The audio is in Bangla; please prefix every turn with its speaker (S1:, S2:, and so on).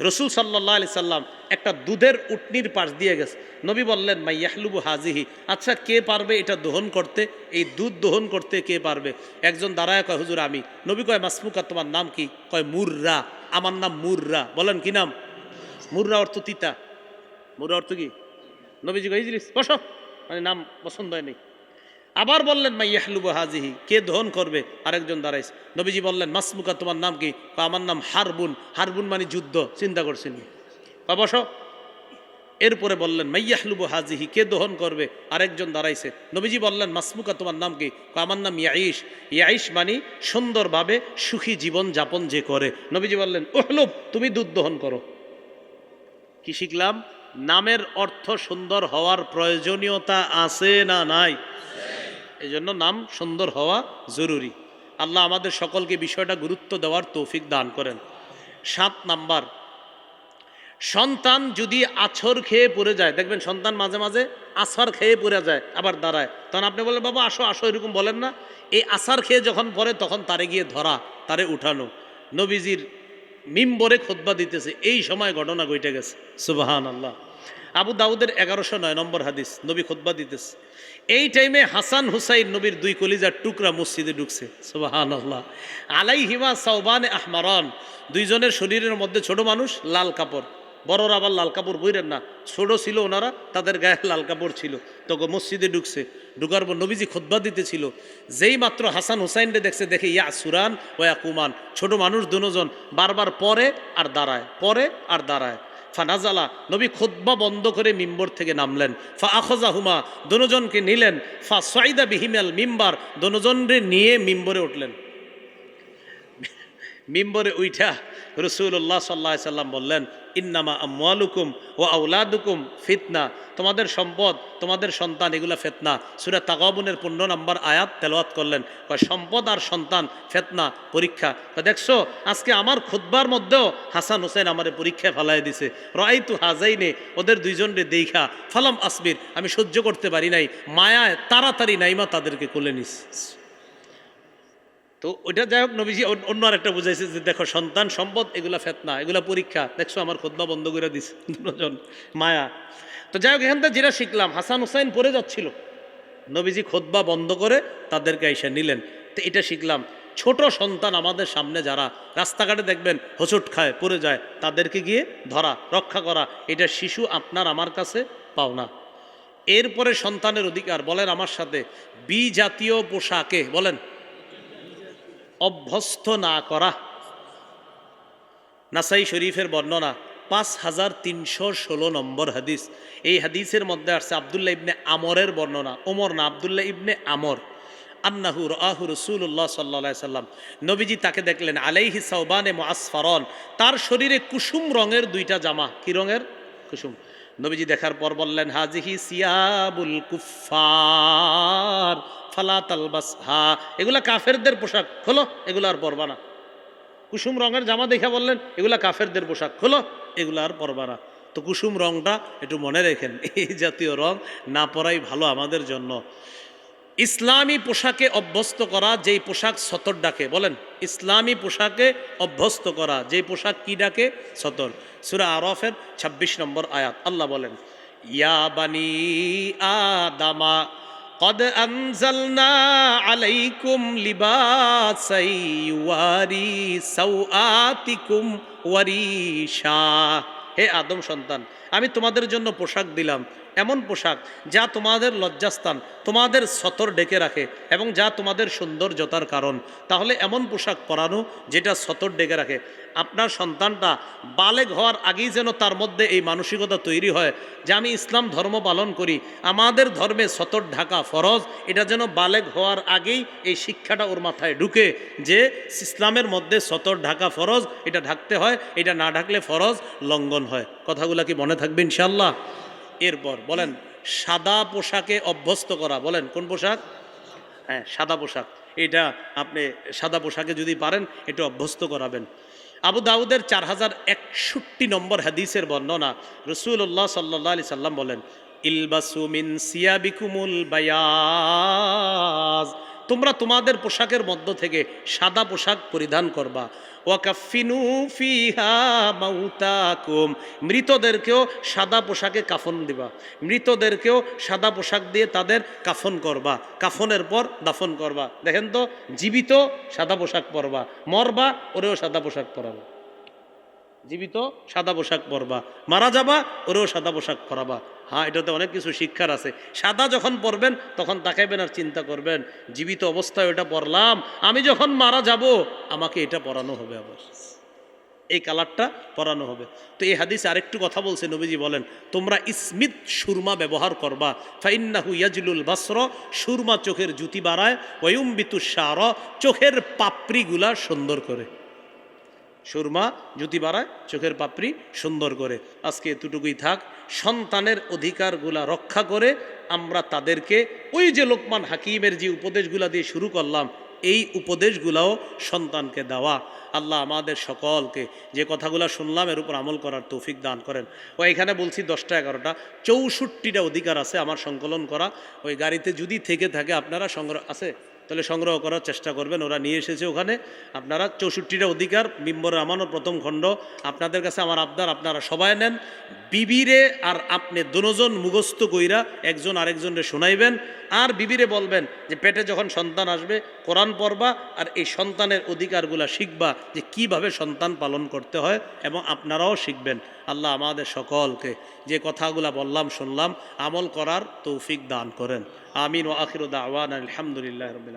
S1: রসুল সাল্লাহ আলি সাল্লাম একটা দুধের উটনির পাশ দিয়ে গেছে। নবী বললেন, মাই ইয়াহলুবু হাজিহি আচ্ছা কে পারবে এটা দহন করতে? এই দুধ দহন করতে কে পারবে? একজন দাঁড়ায় কয়, হুজুর, আমি। নবী কয়, মাসমুকা, তোমার নাম কি? কয়, মুর্রা। আমার নাম মুর্রা। বলেন, কি নাম? মুর্রা অর্থ তিতা। মুর্রা অর্থ কি? নবীজি কয় জিনিস বসো। মানে নাম পছন্দ হয়নি আবার বললেন, মাই ইয়াহলুবু হাজিহি কে দহন করবে? আরেকজন দাঁড়াইছে। নবীজি বললেন, মাসমুকা, তোমার নাম কি? আমার নাম হারবুন। হারবুন মানে যুদ্ধ। চিন্তা করছেন বসো। এরপরে বললেন মাইয়াহলুবু হাজিহি কে দহন করবে? আরেকজন দাঁড়াইছে। নবীজি বললেন, মাসমুকা, তোমার নাম কি? আমার নাম ইয়াইশ ইয়াইশ মানে সুন্দরভাবে সুখী জীবন যাপন যে করে। নবীজি বললেন ওহলুব তুমি দুধ দহন করো। কি শিখলাম? নামের অর্থ সুন্দর হওয়ার প্রয়োজনীয়তা আছে না নাই? এই জন্য নাম সুন্দর হওয়া জরুরি। আল্লাহ আমাদের সকলকে বিষয়টা গুরুত্ব দেওয়ার তৌফিক দান করেন। সাত নাম্বার, সন্তান যদি আছর খেয়ে পড়ে যায়, দেখবেন সন্তান মাঝে মাঝে আছর খেয়ে পড়ে যায়, আবার দাঁড়ায়। তখন আপনি বলেন বাবা, আসো আসো, এরকম বলেন না। এই আছার খেয়ে যখন পড়ে, তখন তারে গিয়ে ধরা, তারে উঠানো। নবীজির মিম্বরে খোদবা দিতেছে। এই সময় ঘটনা ঘটে গেছে। সুবাহান আল্লাহ আবু দাউদের এগারোশো নয় নম্বর হাদিস, নবী খোদবা দিতেছে। এই টাইমে হাসান হুসাইন নবীর দুই কলিজার টুকরা মসজিদে ঢুকছে সুবাহান আল্লাহ আলাই হিমা সাউবান আহমারন, দুইজনের শরীরের মধ্যে ছোট মানুষ, লাল কাপড়। বড়রা আবার লাল কাপড় বইরেন না, ছোট ছিল ওনারা, তাদের গায়ে লাল কাপড় ছিল। তখন মসজিদে ঢুকছে, ঢুকার পর নবীজি খোদবা দিতেছিল। যেই মাত্র হাসান হুসাইনরে দেখছে, দেখে ইয়া সুরান ও ইয়া কুমান ছোট মানুষ দুজন, বারবার পরে আর দাঁড়ায়, পরে আর দাঁড়ায়। ফানাজালা, নবী খোদবা বন্ধ করে মিম্বর থেকে নামলেন। ফা আখজা হুমা দুজনকে নিলেন। ফা সাইদা বিহিমেল মিম্বার, দুজনরে নিয়ে মিম্বরে উঠলেন। মিম্বরে উইঠা রসুল্লাহ সাল্লাহ সাল্লাম বললেন ইন্নামা আমওয়ালুকুম ও আউলাদুকুম ফিতনা। তোমাদের সম্পদ, তোমাদের সন্তান, এগুলা ফেতনা। সুরা তাগাবুনের পূর্ণ নাম্বার আয়াত তেলাওয়াত করলেন। সম্পদ আর সন্তান, ফেতনা, পরীক্ষা। দেখছ, আজকে আমার খুদ্বার মধ্যেও হাসান হোসেন আমারে পরীক্ষায় ফালাই দিছে। রাই তু হাজাইনে, ওদের দুইজনরে দেইখা, ফালাম আসবির, আমি সহ্য করতে পারি নাই। মায়ায় তাড়াতাড়ি নাইমা তাদেরকে কোলে নিস তো ওইটা যাই হোক নবীজি অন্য- আরেকটা বুঝাইছে যে দেখো, সন্তান সম্পদ, এগুলা ফেতনা, এগুলা পরীক্ষা। দেখছ, আমার খোদবা বন্ধ করে দিছে দুজন মায়া। তো যাই হোক, এখান থেকে যেটা শিখলাম, হাসান হুসাইন পড়ে যাচ্ছিল। নবীজি খোদবা বন্ধ করে তাদেরকে এসে নিলেন। তো এটা শিখলাম, ছোট সন্তান আমাদের সামনে যারা রাস্তাঘাটে দেখবেন হোঁচট খায়, পড়ে যায়, তাদেরকে গিয়ে ধরা, রক্ষা করা, এটা শিশু আপনার আমার কাছে পাওনা। এরপরে সন্তানের অধিকার, বলেন আমার সাথে, বি জাতীয় পোশাকে, বলেন অভ্যস্ত না করা। নাসাই শরীফের বর্ণনা পাঁচ হাজার তিনশো ষোলো নম্বর হাদিস। এই হাদিসের মধ্যে আসছে আবদুল্লাহ ইবনে আমরের বর্ণনা। ওমর না, আবদুল্লাহ ইবনে আমর। আন্নাহু রাহু রসুল্লাহ সাল্লা সাল্লাম নবীজি তাকে দেখলেন, আলাইহি সাউবানে মুআসফারন। তার শরীরে কুসুম রঙের দুইটা জামা। কি রঙের? কুসুম। নবীজি দেখার পর বললেন, হাজিহি সিয়াবুল কুফার ফালা তালবাস হা এগুলা কাফেরদের পোশাক, খোলো, এগুলো আর পরবা না। কুসুম রঙের জামা দেখে বললেন, এগুলা কাফেরদের পোশাক, খোলো, এগুলো আর পরবা না। তো কুসুম রঙটা একটু মনে রেখেন, এই জাতীয় রং না পরাই ভালো আমাদের জন্য। ইসলামী পোশাকে অভ্যস্ত করা যেই পোশাক সতর ডাকে বলেন ইসলামী পোশাকে অভ্যস্ত করা যেই পোশাক কি ডাকে সতর সুরা আরফের ২৬ নম্বর আয়াত আল্লাহ বলেন ইয়া বানি আদামা قد أنزلنا عليكم لباسا يواري سوآتكم وريشا হে আদম সন্তান আমি তোমাদের জন্য পোশাক দিলাম এমন পোশাক যা তোমাদের লজ্জাস্থান, তোমাদের সতর ডেকে রাখে এবং যা তোমাদের সৌন্দর্যতার কারণ। তাহলে এমন পোশাক পরানো যেটা সতর ডেকে রাখে। আপনার সন্তানটা বালেগ হওয়ার আগেই যেন তার মধ্যে এই মানসিকতা তৈরি হয় যে আমি ইসলাম ধর্ম পালন করি, আমাদের ধর্মে সতর ঢাকা ফরজ, এটা যেন বালেগ হওয়ার আগেই এই শিক্ষাটা ওর মাথায় ঢুকে যে ইসলামের মধ্যে সতর ঢাকা ফরজ, এটা ঢাকতে হয়, এটা না ঢাকলে ফরজ, লঙ্ঘন হয়। কথাগুলো কি মনে থাকবে ইনশাল্লাহ এরপর বলেন, সাদা পোশাকে অভ্যস্ত করা, বলেন, কোন পোশাক? হ্যাঁ সাদা পোশাক। এটা আপনি সাদা পোশাকে যদি পারেন একটু অভ্যস্ত করাবেন। আবু দাউদের চার হাজার একষট্টি নম্বর হাদিসের বর্ণনা রসুল্লাহ সাল্লাহ আলি সাল্লাম বলেন ইলবাসুমিন সিয়াবিকুমুল বায়াজ। তোমরা তোমাদের পোশাকের মধ্য থেকে সাদা পোশাক পরিধান করবা। ওয়াকাফিনু ফিহা মাউতাকুম। মৃতদেরকেও সাদা পোশাকে কাফন দিবা। মৃতদেরকেও সাদা পোশাক দিয়ে তাদের কাফন করবা। কাফনের পর দাফন করবা। দেখেন তো, জীবিত সাদা পোশাক পরবা। মরবা, ওরেও সাদা পোশাক পরাবা। জীবিত সাদা পোশাক পরবা। মারা যাবা, ওরেও সাদা পোশাক পরাবা। হ্যাঁ এটাতে অনেক কিছু শিক্ষার আছে। সাদা যখন পরবেন, তখন তাকাইবেন আর চিন্তা করবেন, জীবিত অবস্থায় ওটা পরলাম, আমি যখন মারা যাব, আমাকে এটা পরানো হবে আবার। এই কালারটা পরানো হবে। তো এই হাদিস আরেকটু কথা বলছে নবীজি বলেন, তোমরা ইসমিত সুরমা ব্যবহার করবা, ফাইন্নাহু ইয়াজলুল বাসর, সুরমা চোখের জুতি বাড়ায় ওয়ুম্বিতু সার, চোখের পাপড়িগুলা সুন্দর করে। সুরমা জুতি বাড়ায় চোখের পাপড়ি সুন্দর করে। আজকে এতটুকুই থাক, সন্তানের অধিকারগুলা রক্ষা করে আমরা তাদেরকে ওই যে লোকমান হাকিমের যে উপদেশগুলা দিয়ে শুরু করলাম, এই উপদেশগুলাও সন্তানকে দেওয়া। আল্লাহ আমাদের সকলকে যে কথাগুলো শুনলাম, এর উপর আমল করার তৌফিক দান করেন। ও এখানে বলছি দশটা এগারোটা। চৌষট্টিটা অধিকার আছে আমার সংকলন করা। ওই গাড়িতে যদি থেকে থাকে, আপনারা সংগ্রহ আছে? তাহলে সংগ্রহ করার চেষ্টা করবেন। ওরা নিয়ে এসেছে ওখানে। আপনারা চৌষট্টিটা অধিকার মিম্বরের আমানত প্রথম খণ্ড। আপনাদের কাছে আমার আবদার, আপনারা সবাই নেন। বিবিরে আর আপনি দুজন মুখস্থ কইরা একজন আরেকজনরে শোনাইবেন। আর বিবিরে বলবেন যে, পেটে যখন সন্তান আসবে, কোরআন পড়বা আর এই সন্তানের অধিকারগুলা শিখবা যে, কীভাবে সন্তান পালন করতে হয় এবং আপনারাও শিখবেন। আল্লাহ আমাদের সকলকে যে কথাগুলো বললাম, শুনলাম, আমল করার তৌফিক দান করেন। আমিন ও আখির দাওয়ান আলহামদুলিল্লাহ রবিল